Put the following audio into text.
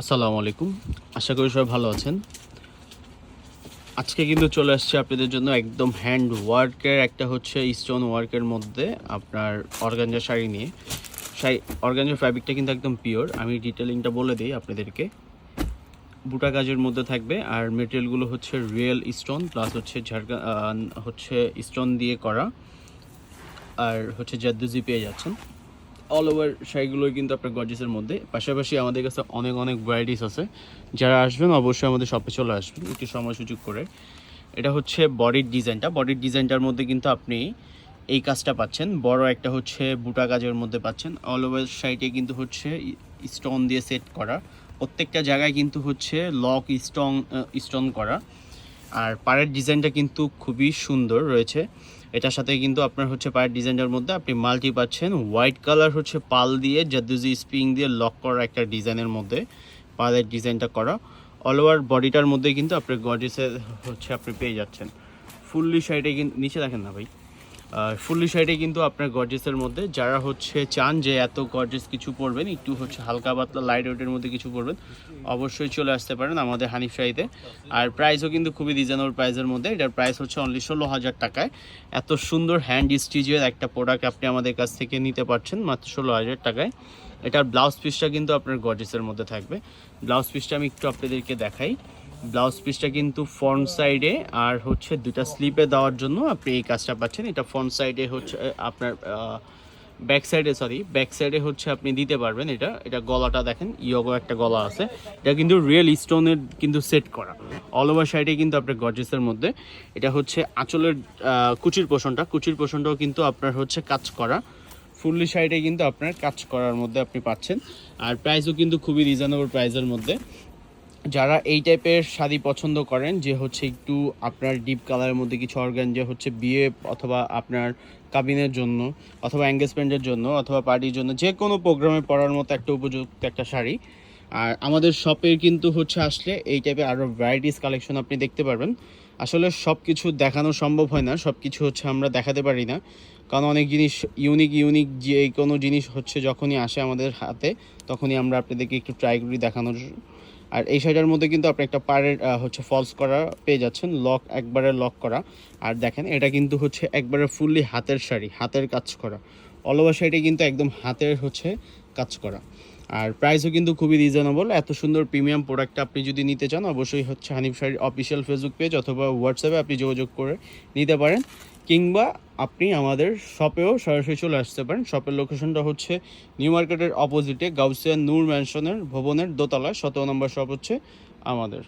আসসালামু আলাইকুম। আশা করি সবাই ভালো আছেন। আজকে কিন্তু চলে আসছে আপনাদের জন্য একদম হ্যান্ড ওয়ার্কের একটা হচ্ছে স্টোন ওয়ার্কের মধ্যে আপনার অর্গানজা শাড়ি নিয়ে। শাড়ি অর্গানজা ফ্যাব্রিকটা কিন্তু একদম পিওর আমি ডিটেলিংটা বলে দিই আপনাদেরকে। বুটা কাজের মধ্যে থাকবে আর মেটেরিয়ালগুলো হচ্ছে রিয়েল স্টোন প্লাস হচ্ছে আহ, হচ্ছে স্টোন দিয়ে করা। আর হচ্ছে জাদ্দুজি পেয়ে যাচ্ছেন। অল ওভার শাড়িগুলোই কিন্তু আপনার গর্জেসের মধ্যে। পাশাপাশি আমাদের কাছে অনেক অনেক ভ্যারাইটিস আছে। যারা আসবেন, অবশ্যই আমাদের শপে চলে আসবেন, একটু সময় সুযোগ করে। এটা হচ্ছে বডির ডিজাইনটা বডির ডিজাইনটার মধ্যে কিন্তু আপনি এই কাজটা পাচ্ছেন। বড় একটা হচ্ছে বুটা কাজের মধ্যে পাচ্ছেন। অল ওভার সাইডে কিন্তু হচ্ছে স্টোন দিয়ে সেট করা। প্রত্যেকটা জায়গায় কিন্তু হচ্ছে লক স্টোন স্টোন করা। আর পায়ের ডিজাইনটা কিন্তু খুবই সুন্দর রয়েছে। এটার সাথে কিন্তু আপনার হচ্ছে পায়ের ডিজাইনটার মধ্যে আপনি মাল্টি পাচ্ছেন। হোয়াইট কালার হচ্ছে পাল দিয়ে জাদুজি স্প্রিং দিয়ে লক করা একটা ডিজাইনের মধ্যে পায়ের ডিজাইনটা করা। অল ওভার বডিটার মধ্যে কিন্তু আপনি গডিসে হচ্ছে আপনি পেয়ে যাচ্ছেন। ফুললি সাইডে কিন্তু, নিচে দেখেন না ভাই। ফুললি সাইডে কিন্তু আপনার গর্জেসের মধ্যে। যারা হচ্ছে চান যে এত গর্জেস কিছু পরবেন, একটু হচ্ছে হালকা পাতলা লাইট ওয়েটের মধ্যে কিছু পরবেন, অবশ্যই চলে আসতে পারেন আমাদের হানিফ শাড়িতে। আর প্রাইসও কিন্তু খুবই রিজনেবল প্রাইসের মধ্যে। এটার প্রাইস হচ্ছে অনলি ষোলো হাজার টাকায়। এত সুন্দর হ্যান্ড স্টিচের একটা প্রোডাক্ট আপনি আমাদের কাছ থেকে নিতে পারছেন মাত্র ষোলো হাজার টাকায়। এটার ব্লাউজ পিসটা কিন্তু আপনার গর্জেসের মধ্যে থাকবে। ব্লাউজ পিসটা আমি একটু আপনাদেরকে দেখাই। ব্লাউজ পিসটা কিন্তু ফ্রন্ট সাইডে আর হচ্ছে দুটা স্লিপে দেওয়ার জন্য আপনি এই কাজটা পাচ্ছেন। এটা ফ্রন্ট সাইডে হচ্ছে আপনার ব্যাক সাইডে, সরি, ব্যাক সাইডে হচ্ছে আপনি দিতে পারবেন এটা। এটা গলাটা দেখেন, ইয়োগো একটা গলা আছে। এটা কিন্তু রিয়েল স্টোনের কিন্তু সেট করা। অল ওভার সাইডে কিন্তু আপনার গর্জেসের মধ্যে। এটা হচ্ছে আঁচলের কুচির পোষণটা। কুচির পোষণটাও কিন্তু আপনার হচ্ছে কাজ করা। ফুললি সাইডে কিন্তু আপনার কাজ করার মধ্যে আপনি পাচ্ছেন। আর প্রাইসও কিন্তু খুবই রিজনেবল প্রাইসের মধ্যে। যারা এই টাইপের শাড়ি পছন্দ করেন, যে হচ্ছে একটু আপনার ডিপ কালারের মধ্যে কিছু অর্গান যে হচ্ছে বিয়ে অথবা আপনার কাবিনের জন্য, অথবা এঙ্গেজমেন্টের জন্য, অথবা পার্টির জন্য, যে কোনো প্রোগ্রামে পরার মতো একটা উপযুক্ত একটা শাড়ি। আর আমাদের শপের কিন্তু হচ্ছে আসলে এই টাইপের আরও ভ্যারাইটিস কালেকশন আপনি দেখতে পারবেন। আসলে সব কিছু দেখানো সম্ভব হয় না সব কিছু হচ্ছে আমরা দেখাতে পারি না। কারণ অনেক জিনিস ইউনিক ইউনিক যে কোনো জিনিস হচ্ছে যখনই আসে আমাদের হাতে, তখনই আমরা আপনাদেরকে একটু ট্রাই করি দেখানোর। আর এই শাড়িটার মধ্যে কিন্তু আপনি একটা আহ, হচ্ছে ফলস করা পেয়ে যাচ্ছেন লক একবারে লক করা। আর দেখেন এটা কিন্তু হচ্ছে একবারে ফুললি হাতের শাড়ি হাতের কাজ করা। অল ওভার শাড়িটা কিন্তু একদম হাতের হচ্ছে কাজ করা। আর প্রাইসও কিন্তু খুবই রিজনেবল এত সুন্দর প্রিমিয়াম প্রোডাক্টটা আপনি যদি নিতে চান অবশ্যই হচ্ছে হানিফ শাড়ির অফিসিয়াল ফেসবুক পেজ অথবা হোয়াটসঅ্যাপে আপনি যোগাযোগ করে নিতে পারেন। কিংবা আপনি আমাদের শপেও সরাসরি চলে আসতে পারেন। শপের লোকেশনটা হচ্ছে নিউ মার্কেটের অপোজিটে গাউসিয়া নূর ম্যানশনের ভবনের দোতলায় সতেরো নম্বর শপ হচ্ছে আমাদের।